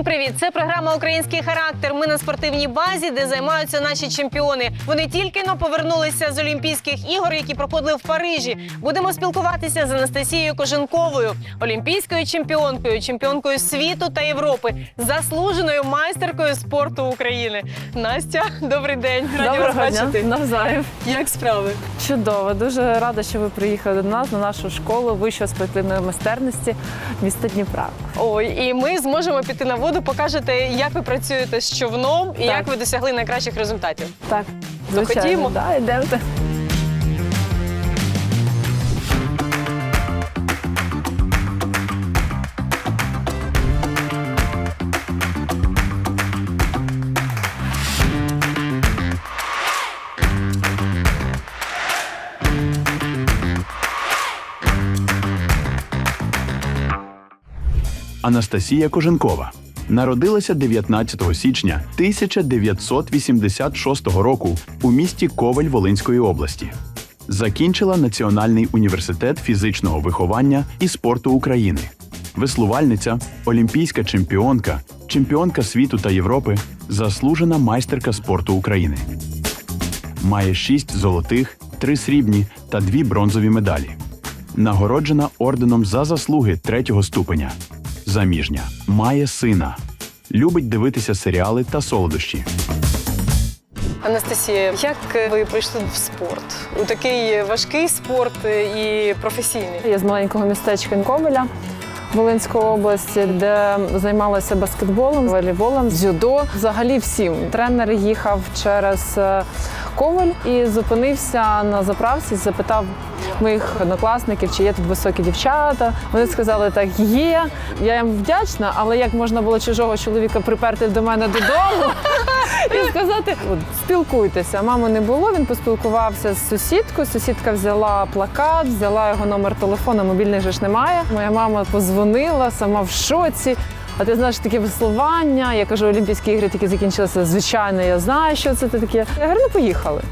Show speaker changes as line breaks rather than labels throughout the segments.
Усім привіт! Це програма Український характер. Ми на спортивній базі, де займаються наші чемпіони. Вони тільки но повернулися з Олімпійських ігор, які проходили в Парижі. Будемо спілкуватися з Анастасією Коженковою, олімпійською чемпіонкою, чемпіонкою світу та Європи, заслуженою майстеркою спорту України. Настя, добрий день. Раді вас
Доброго дня.
бачити.
Навзаєм.
Як справи?
Чудово. Дуже рада, що ви приїхали до нас на нашу школу вищої спортивної майстерності міста Дніпра.
Ой, і ми зможемо піти на воду, покажете, як ви працюєте з човном і як ви досягли найкращих результатів.
Так,
То ходімо.
Да, йдемте.
Анастасія Коженкова народилася 19 січня 1986 року у місті Ковель Волинської області. Закінчила Національний університет фізичного виховання і спорту України. Веслувальниця, олімпійська чемпіонка, чемпіонка світу та Європи, заслужена майстерка спорту України. Має шість золотих, три срібні та дві бронзові медалі. Нагороджена орденом за заслуги третього ступеня. Заміжня. Має сина. Любить дивитися серіали та солодощі.
Анастасія, як ви прийшли в спорт? У такий важкий спорт і професійний?
Я з маленького містечка Ковеля. Волинської області, де займалася баскетболом, волейболом, дзюдо. Взагалі всім. Тренер їхав через е, Коваль і зупинився на заправці, запитав моїх однокласників, чи є тут високі дівчата. Вони сказали, так є. Я їм вдячна, але як можна було чужого чоловіка приперти до мене додому і сказати, спілкуйтеся. Мами не було. Він поспілкувався з сусідкою. Сусідка взяла плакат, взяла його номер телефону. Мобільних же ж немає. Моя мама позвонила, сама в шоці. А ти знаєш таке веслування? Я кажу, Олімпійські ігри тільки закінчилися. Звичайно, я знаю, що це таке. Я говорю, ну поїхали.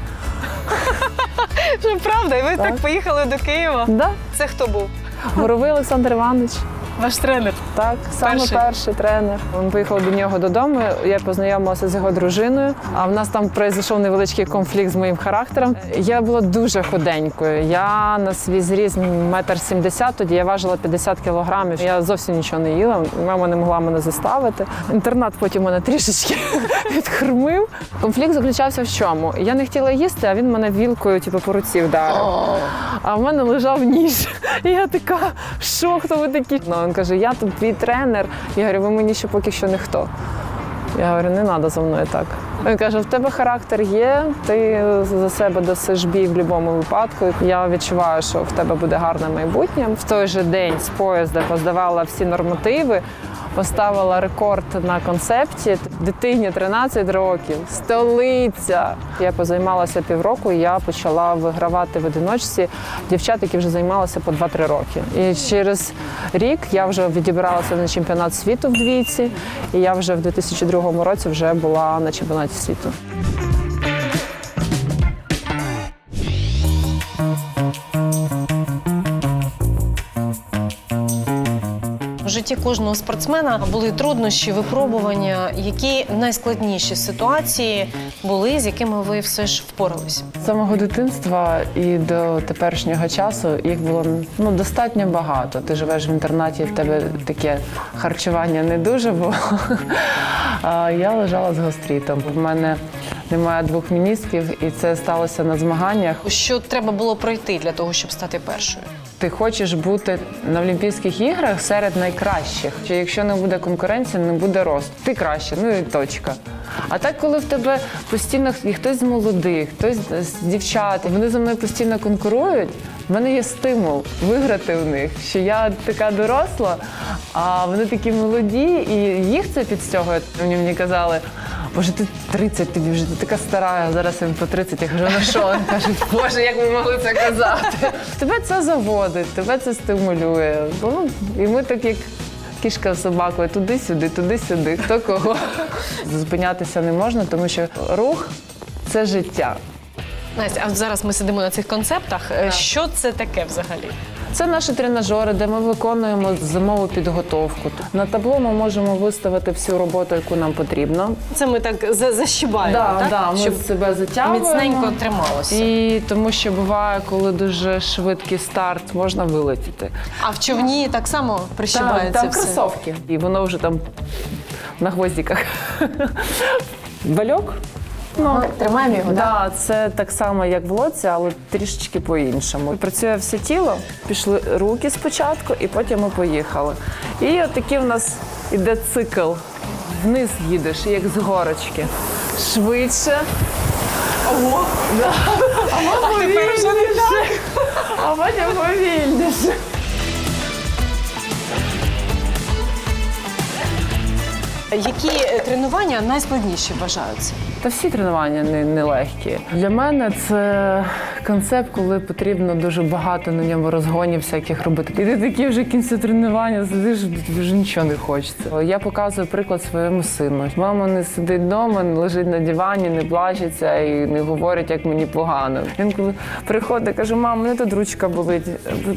Правда? І ви так,
Так.
поїхали до Києва?
Да?
Це хто був?
Горовий Олександр Іванович.
Ваш тренер.
Так, саме
Перший?
перший, тренер. Ми поїхали до нього додому. Я познайомилася з його дружиною. А в нас там пройшов невеличкий конфлікт з моїм характером. Я була дуже худенькою. Я на свій зріз метр сімдесят, тоді я важила 50 кілограмів. Я зовсім нічого не їла. Мама не могла мене заставити. Інтернат потім мене трішечки відхрмив. Конфлікт заключався в чому? Я не хотіла їсти, а він мене вілкою, типу, по руці вдарив. А в мене лежав ніж. І я така, що хто ви такі? Він каже, я тут твій тренер. Я говорю, ви мені ще поки що ніхто. Я говорю, не треба за мною так. Він каже, в тебе характер є, ти за себе досиш бій в будь-якому випадку. Я відчуваю, що в тебе буде гарне майбутнє. В той же день з поїзда поздавала всі нормативи, поставила рекорд на концепті. Дитині 13 років, столиця. Я позаймалася півроку, і я почала вигравати в одиночці дівчат, які вже займалися по 2-3 роки. І через рік я вже відібралася на чемпіонат світу в двійці, і я вже в 2002 році вже була на чемпіонаті світу.
У житті кожного спортсмена були труднощі, випробування. Які найскладніші ситуації були, з якими ви все ж впорались?
З самого дитинства і до теперішнього часу їх було ну достатньо багато. Ти живеш в інтернаті, в тебе таке харчування не дуже було. А я лежала з гастритом. В мене немає двох міністрів, і це сталося на змаганнях.
Що треба було пройти для того, щоб стати першою?
Ти хочеш бути на Олімпійських іграх серед найкращих. Чи якщо не буде конкуренції, не буде росту. Ти краще, ну і точка. А так, коли в тебе постійно і хтось з молодих, хтось з дівчат, вони за мною постійно конкурують. В мене є стимул виграти в них, що я така доросла, а вони такі молоді, і їх це підстягує. Мені мені казали. Боже, ти 30, тобі вже ти така стара, а зараз їм по 30. Я кажу, ну що? Він каже, Боже, як ми могли це казати? Тебе це заводить, тебе це стимулює. Ну, і ми так як кішка з собакою туди-сюди, туди-сюди, хто кого. Зупинятися не можна, тому що рух це життя.
Настя, а зараз ми сидимо на цих концептах. Що це таке взагалі?
Це наші тренажери, де ми виконуємо зимову підготовку. На табло ми можемо виставити всю роботу, яку нам потрібно.
Це ми так за- защібаємо,
Да,
так?
да, ми
щоб
себе затягуємо.
міцненько трималося.
І тому що буває, коли дуже швидкий старт, можна вилетіти.
А в човні так само
Так,
прищибається
там
все.
кросовки. І воно вже там на гвоздиках. Бальок. Ну,
Тримаємо його, так?
Да, це так само, як в лодці, але трішечки по-іншому. Працює все тіло, пішли руки спочатку, і потім ми поїхали. І от такий в нас іде цикл. Вниз їдеш, як з горочки. Швидше. Ого! Да. А повільніше. А потім повільніше.
Які е, тренування найскладніші вважаються?
Та всі тренування не, не. Для мене це концепт, коли потрібно дуже багато на ньому розгонів всяких робити. І ти такі вже кінці тренування сидиш, вже нічого не хочеться. Я показую приклад своєму сину. Мама не сидить вдома, не лежить на дивані, не плачеться і не говорить, як мені погано. Він коли приходить, каже: мам, мене тут ручка болить.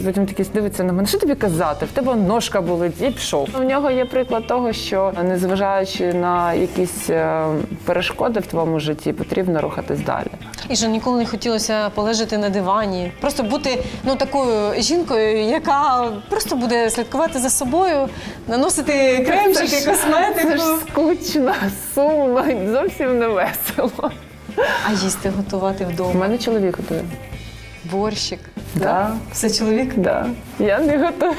Потім такий дивиться на мене. Що тобі казати? В тебе ножка болить і пішов. У нього є приклад того, що незважаючи на якісь е, перешкоди твоєму житті, потрібно рухатись далі.
І що ніколи не хотілося полежати на дивані, просто бути ну такою жінкою, яка просто буде слідкувати за собою, наносити кремчики,
Це ж
косметику.
скучно, сумно, зовсім не весело.
А їсти готувати вдома.
У мене чоловік готує.
Борщик.
Да.
Все чоловік.
Да. Я не готова.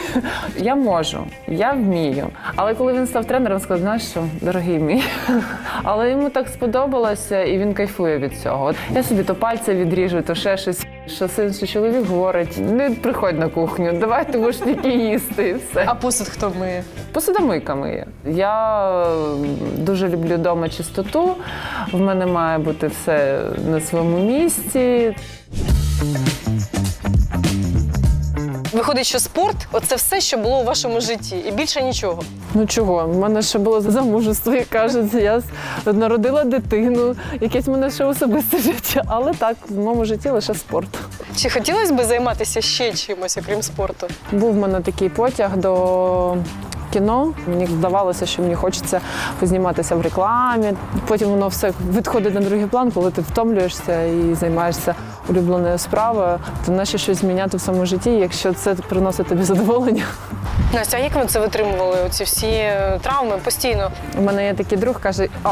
Я можу, я вмію. Але коли він став тренером, сказав, знаєш що, дорогий мій. Але йому так сподобалося, і він кайфує від цього. От я собі то пальця відріжу, то ще щось. Що син, що чоловік говорить, не приходь на кухню, давай ти будеш тільки їсти і все.
А посуд хто миє?
Посудомийка миє. Я дуже люблю вдома чистоту. В мене має бути все на своєму місці.
Виходить, що спорт оце все, що було у вашому житті, і більше нічого.
Ну чого? В мене ще було замужество, як кажуть. Я народила дитину, якесь в мене ще особисте життя. Але так, в моєму житті лише спорт.
Чи хотілося б займатися ще чимось, окрім спорту?
Був в мене такий потяг до. Кіно мені здавалося, що мені хочеться позніматися в рекламі. Потім воно все відходить на другий план, коли ти втомлюєшся і займаєшся улюбленою справою. То наче щось зміняти в своєму житті, якщо це приносить тобі задоволення.
Настя, а як ви це витримували? Оці всі е, травми постійно?
У мене є такий друг, каже: о,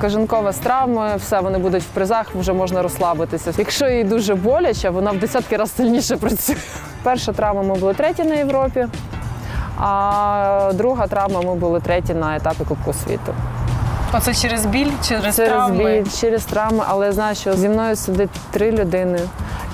кажанкова з травмою, все, вони будуть в призах, вже можна розслабитися. Якщо їй дуже боляче, вона в десятки разів сильніше працює. Перша травма ми були треті на Європі, а друга травма ми були треті на етапі Кубку світу.
Оце через біль, через,
Через
травми?
біль, через травми, але я знаю, що зі мною сидить три людини.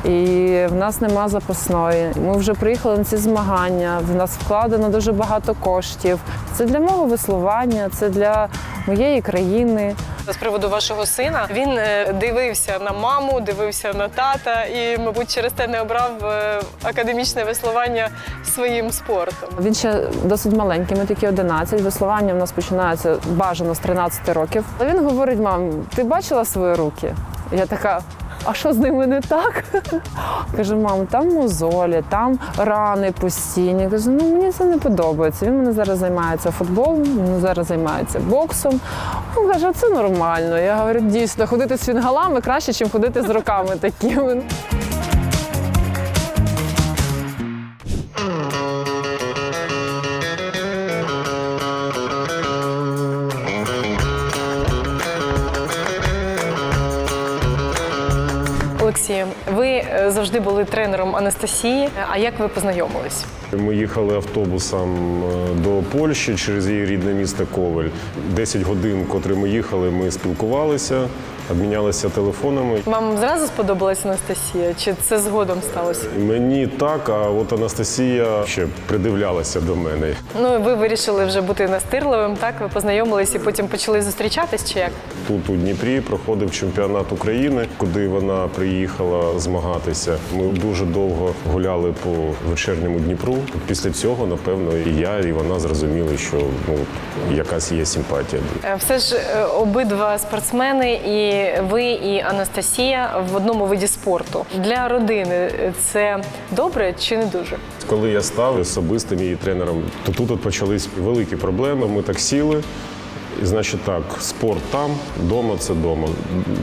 І в нас нема запасної. Ми вже приїхали на ці змагання. В нас вкладено дуже багато коштів. Це для мого веслування, це для моєї країни.
З приводу вашого сина він е, дивився на маму, дивився на тата і, мабуть, через те не обрав е, академічне веслування своїм спортом.
Він ще досить маленький, ми такі 11. Веслування в нас починається бажано з 13 років. Він говорить: мам, ти бачила свої руки? Я така. А що з ними не так? Кажу, мам, там мозолі, там рани постійні. Кажу, ну мені це не подобається. Він мене зараз займається футболом, він зараз займається боксом. Він каже, це нормально. Я говорю, дійсно, ходити з фінгалами краще, ніж ходити з руками такими.
Олексію, ви е, завжди були тренером Анастасії. А як ви познайомились?
Ми їхали автобусом е, до Польщі через її рідне місто Ковель. 10 годин, котрі ми їхали, ми спілкувалися, обмінялися телефонами.
Вам зразу сподобалась Анастасія? Чи це згодом сталося?
Мені так, а от Анастасія ще придивлялася до мене.
Ну, ви вирішили вже бути настирливим, так? Ви познайомились і потім почали зустрічатись, чи як?
Тут у Дніпрі проходив чемпіонат України, куди вона приїхала змагатися. Ми дуже довго гуляли по вечірньому Дніпру. Після цього, напевно, і я, і вона зрозуміли, що ну якась є симпатія.
Е, Все ж е, обидва спортсмени, і ви і Анастасія в одному виді спорту. Для родини це добре чи не дуже?
Коли я став особистим її тренером, то тут от почались великі проблеми. Ми так сіли. І значить так, спорт там, дома це дома.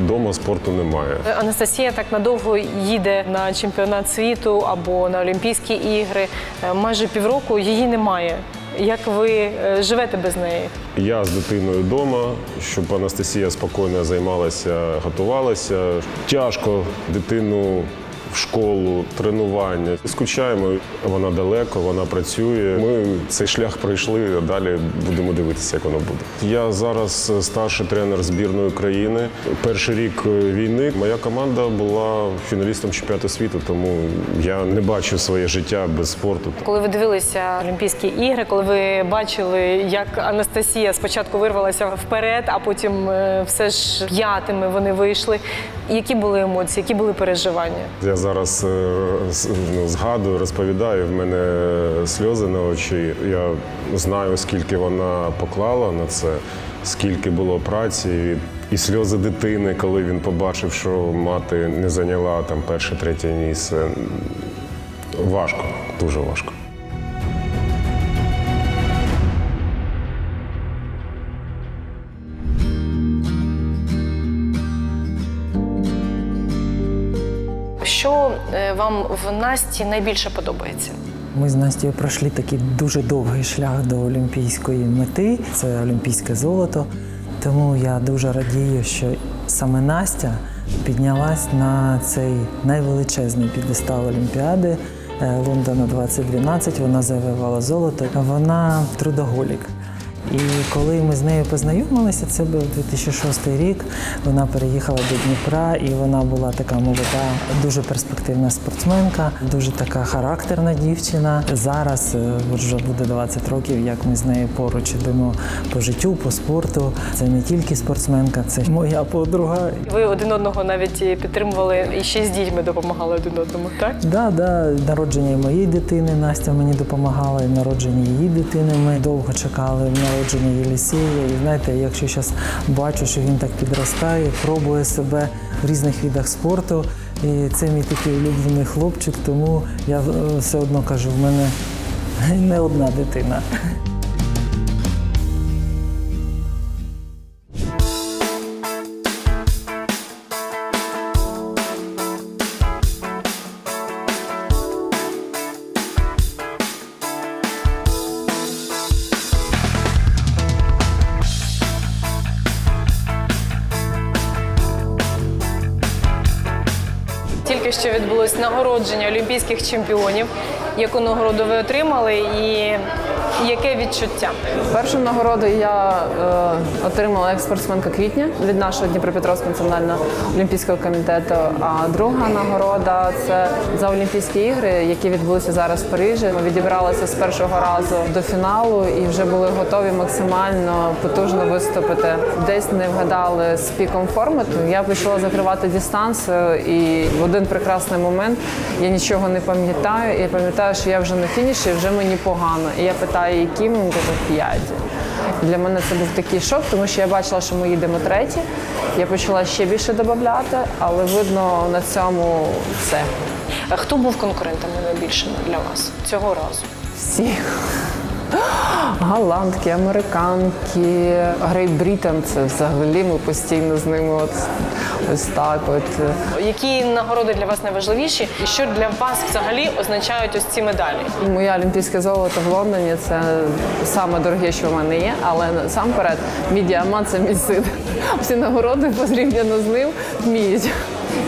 Дома спорту немає.
Анастасія так надовго їде на чемпіонат світу або на Олімпійські ігри. Е, Майже півроку її немає. Як ви е, живете без неї?
Я з дитиною вдома, щоб Анастасія спокійно займалася, готувалася. Тяжко дитину в школу, тренування. Скучаємо, вона далеко, вона працює. Ми цей шлях пройшли, а далі будемо дивитися, як воно буде. Я зараз старший тренер збірної країни. Перший рік війни моя команда була фіналістом чемпіонату світу, тому я не бачу своє життя без спорту.
Коли ви дивилися Олімпійські ігри, коли ви бачили, як Анастасія спочатку вирвалася вперед, а потім е, все ж п'ятими вони вийшли. Які були емоції, які були переживання?
Я зараз е, ну, згадую, розповідаю, в мене сльози на очі. Я знаю, скільки вона поклала на це, скільки було праці. І сльози дитини, коли він побачив, що мати не зайняла там перше, третє місце. Важко, дуже важко.
В Насті найбільше подобається?
Ми з Настю пройшли такий дуже довгий шлях до олімпійської мети. Це олімпійське золото. Тому я дуже радію, що саме Настя піднялась на цей найвеличезний підестал Олімпіади е, Лондона 2012. Вона завоювала золото. Вона трудоголік. І коли ми з нею познайомилися, це був 2006 рік. Вона переїхала до Дніпра, і вона була така молода, дуже перспективна спортсменка, дуже така характерна дівчина. Зараз е, вже буде 20 років, як ми з нею поруч ідемо по життю, по спорту. Це не тільки спортсменка, це моя подруга.
Ви один одного навіть підтримували і ще з дітьми допомагали один одному, так?
Да, да, народження моєї дитини Настя мені допомагала, і народження її дитини. Ми довго чекали в народження Єлісея. І знаєте, якщо зараз бачу, що він так підростає, пробує себе в різних видах спорту. І це мій такий улюблений хлопчик, тому я е, все одно кажу, в мене не одна дитина.
Нагородження олімпійських чемпіонів. Яку нагороду ви отримали і яке відчуття?
Першу нагороду я е, отримала як спортсменка квітня від нашого Дніпропетровського національного олімпійського комітету. А друга нагорода це за Олімпійські ігри, які відбулися зараз в Парижі. Ми відібралися з першого разу до фіналу і вже були готові максимально потужно виступити. Десь не вгадали з піком форми. Я пішла закривати дистанцію, і в один прекрасний момент я нічого не пам'ятаю. І я пам'ятаю, що я вже на фініші, вже мені погано. І я питаю, ми кажу, п'ять. Для мене це був такий шок, тому що я бачила, що ми їдемо треті. Я почала ще більше додати, але видно на цьому все.
А Хто був конкурентами найбільшими для вас цього разу?
Всі. Голландки, американки, Грейт Брітан, це взагалі ми постійно з ними от, ось так. От.
Які нагороди для вас найважливіші, і що для вас взагалі означають ось ці медалі?
Моє олімпійське золото в Лондоні це саме дороге, що в мене є, але насамперед мій діамант це мій син. Всі нагороди порівняно з ним вміють.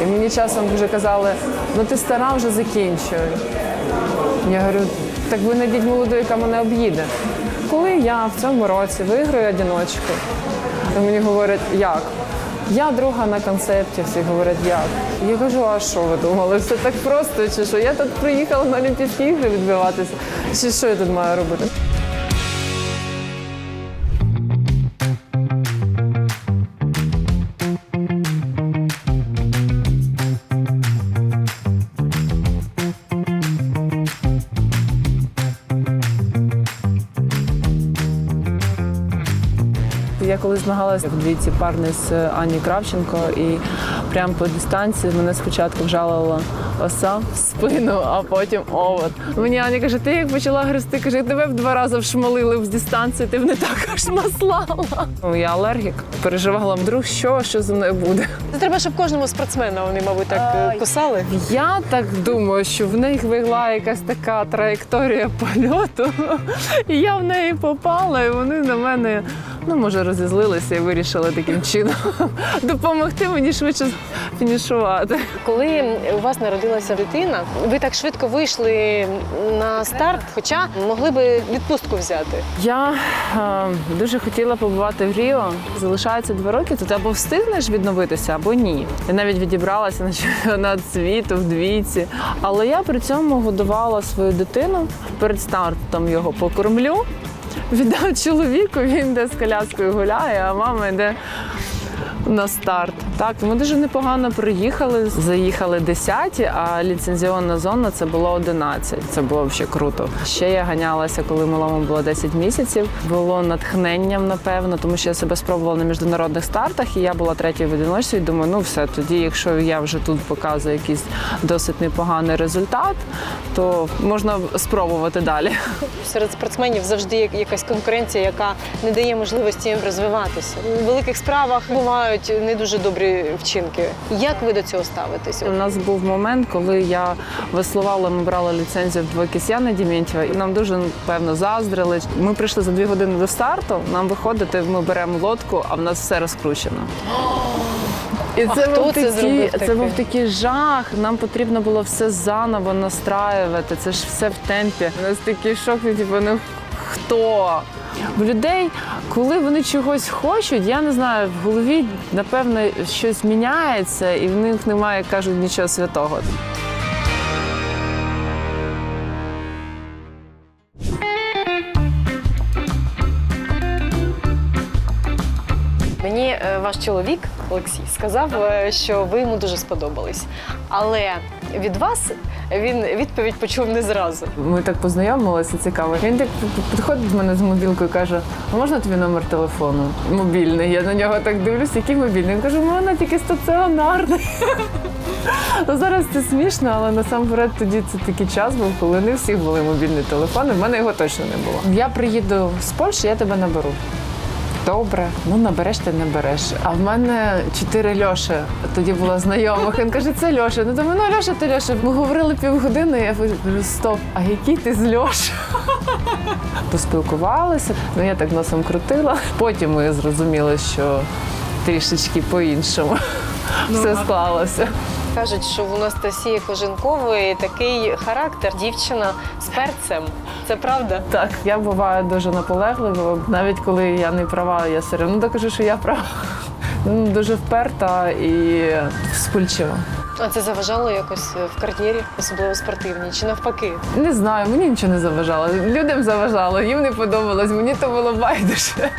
І мені часом вже казали, ну ти стара вже закінчуй. Я говорю, так ви найдіть молоду, яка мене об'їде. Коли я в цьому році виграю одіночку, то мені говорять, як? Я друга на концепті, всі говорять, як. Я кажу, а що ви думали? Все так просто, чи що? Я тут приїхала на Олімпійські ігри відбиватися. Чи що я тут маю робити? Коли змагалася в двійці парни з Ані Кравченко, і прямо по дистанції мене спочатку вжалила оса в спину, а потім овод. Мені Аня каже, ти як почала грести, каже, тебе в два рази вшмалили з дистанції, ти б не також маслала. Ну, я алергік, переживала вдруг, що, що зі мною буде.
Це треба, щоб кожному спортсмену вони, мабуть, так е, кусали.
Я так думаю, що в них вигла якась така траєкторія польоту, і я в неї попала, і вони на мене, ну може, розізлилися і вирішили таким чином допомогти мені швидше фінішувати.
Коли у вас народилася дитина, ви так швидко вийшли на старт, хоча могли би відпустку взяти.
Я е, дуже хотіла побувати в Ріо. Залишається два роки, то ти або встигнеш відновитися, або ні. Я навіть відібралася на чемпіонат світу в двійці. Але я при цьому годувала свою дитину перед стартом його покормлю. Віддав чоловіку, він йде з коляскою гуляє, а мама йде на старт. Так, ми дуже непогано приїхали. Заїхали 10, а ліцензіонна зона це було 11. Це було взагалі круто. Ще я ганялася, коли малому було 10 місяців. Було натхненням, напевно, тому що я себе спробувала на міжнародних стартах, і я була третьою в одиночці. І думаю, ну все, тоді, якщо я вже тут показую якийсь досить непоганий результат, то можна спробувати далі.
Серед спортсменів завжди є якась конкуренція, яка не дає можливості їм розвиватися. У великих справах бувають не дуже добрі вчинки. Як ви до цього ставитесь?
У нас був момент, коли я веслувала, ми брали ліцензію в Кисяна Дімєнтєва, і нам дуже певно заздрили. Ми прийшли за дві години до старту. Нам виходити, ми беремо лодку, а в нас все розкручено. І
А хто це зробив
це був такий жах. Нам потрібно було все заново настраювати. Це ж все в темпі. У нас такий шок, типу, ну хто? В людей, коли вони чогось хочуть, я не знаю, в голові напевно щось міняється, і в них немає, кажуть, нічого святого.
Мені е, ваш чоловік Олексій сказав, е, що ви йому дуже сподобались. Але від вас він відповідь почув не зразу.
Ми так познайомилися, цікаво. Він так підходить до мене з мобілкою і каже: а можна тобі номер телефону? Мобільний. Я на нього так дивлюся, який мобільний. Він каже, у мене тільки стаціонарний. Ну, зараз це смішно, але насамперед тоді це такий час був, коли не всіх були мобільні телефони. В мене його точно не було. Я приїду з Польщі, я тебе наберу. Добре, ну набереш ти не береш. А в мене чотири Льоші. Тоді було знайомих. Він каже, це Льоша. Ну думаю, ну Льоша, ти Льоша. Ми говорили півгодини. Я кажу, стоп, а який ти з Льоша? Поспілкувалися. Ну я так носом крутила. Потім ми зрозуміли, що трішечки по-іншому все склалося.
Кажуть, що в Анастасії Коженкової такий характер, дівчина з перцем. Це правда?
Так, я буваю дуже наполеглива. Навіть коли я не права, я все одно докажу, що я права. Ну, Дуже вперта і вспильчива.
А це заважало якось в кар'єрі, особливо спортивній, чи навпаки?
Не знаю, мені нічого не заважало. Людям заважало, їм не подобалось, мені то було байдуже.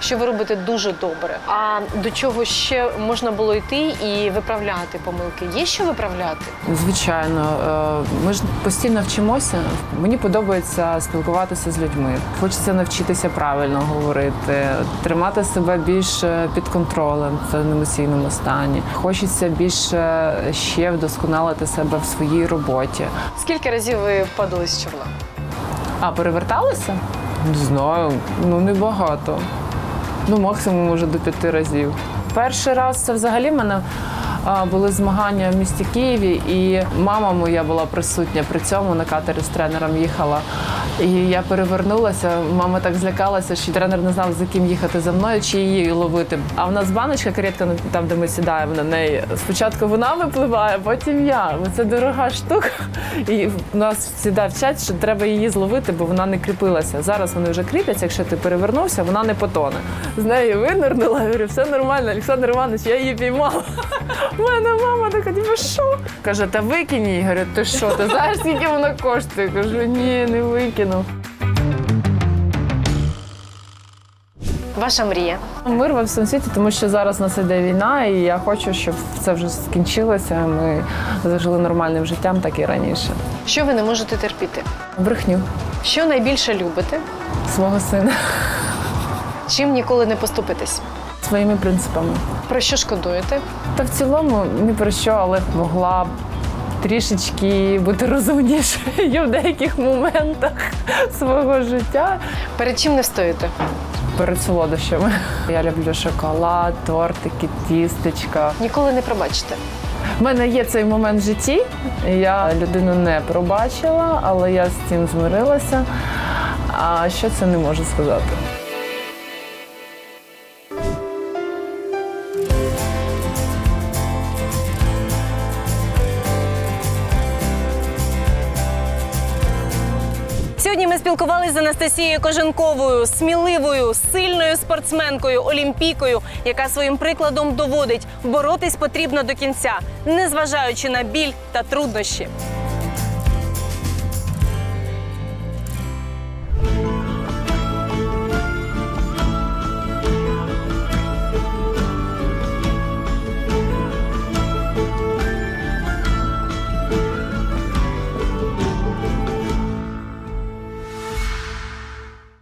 Що ви робите дуже добре. А до чого ще можна було йти і виправляти помилки? Є що виправляти?
Звичайно, е, ми ж постійно вчимося. Мені подобається спілкуватися з людьми. Хочеться навчитися правильно говорити, тримати себе більш е, під контролем в емоційному стані. Хочеться більше ще вдосконалити себе в своїй роботі.
Скільки разів ви впадали з човна?
А переверталися? Не знаю, ну небагато. Ну, максимум може до п'яти разів. Перший раз це взагалі мене були змагання в місті Києві, і мама моя була присутня при цьому на катері з тренером їхала. І я перевернулася. Мама так злякалася, що тренер не знав, за ким їхати за мною чи її ловити. А в нас баночка каретка ну, там, де ми сідаємо на неї. Спочатку вона випливає, потім я. Це дорога штука. І в нас всіда вчать, що треба її зловити, бо вона не кріпилася. Зараз вони вже кріпляться. Якщо ти перевернувся, вона не потоне. З неї винирнула, говорю, все нормально, Олександр Іванович, я її піймала. У мене мама така, «Ні, що? Каже, та викинь її. Говорю, ти що? Ти знаєш, скільки вона коштує? Кажу, ні, не викину.
Ваша мрія.
Мир во всьому світі, тому що зараз у нас іде війна, і я хочу, щоб це вже скінчилося. Ми зажили нормальним життям, так і раніше.
Що ви не можете терпіти?
Брехню
Що найбільше любите?
свого сина.
Чим ніколи не поступитись?
Своїми принципами.
Про що шкодуєте?
Та в цілому ні про що, але могла б трішечки бути розумнішою в деяких моментах свого життя.
Перед чим не встоїте?
Перед солодощами. Я люблю шоколад, тортики, тістечка.
Ніколи не пробачите.
У мене є цей момент в житті. Я людину не пробачила, але я з цим змирилася. А що це не можу сказати?
Ми спілкувалися з Анастасією Коженковою, сміливою, сильною спортсменкою, олімпійкою, яка своїм прикладом доводить, боротись потрібно до кінця, незважаючи на біль та труднощі.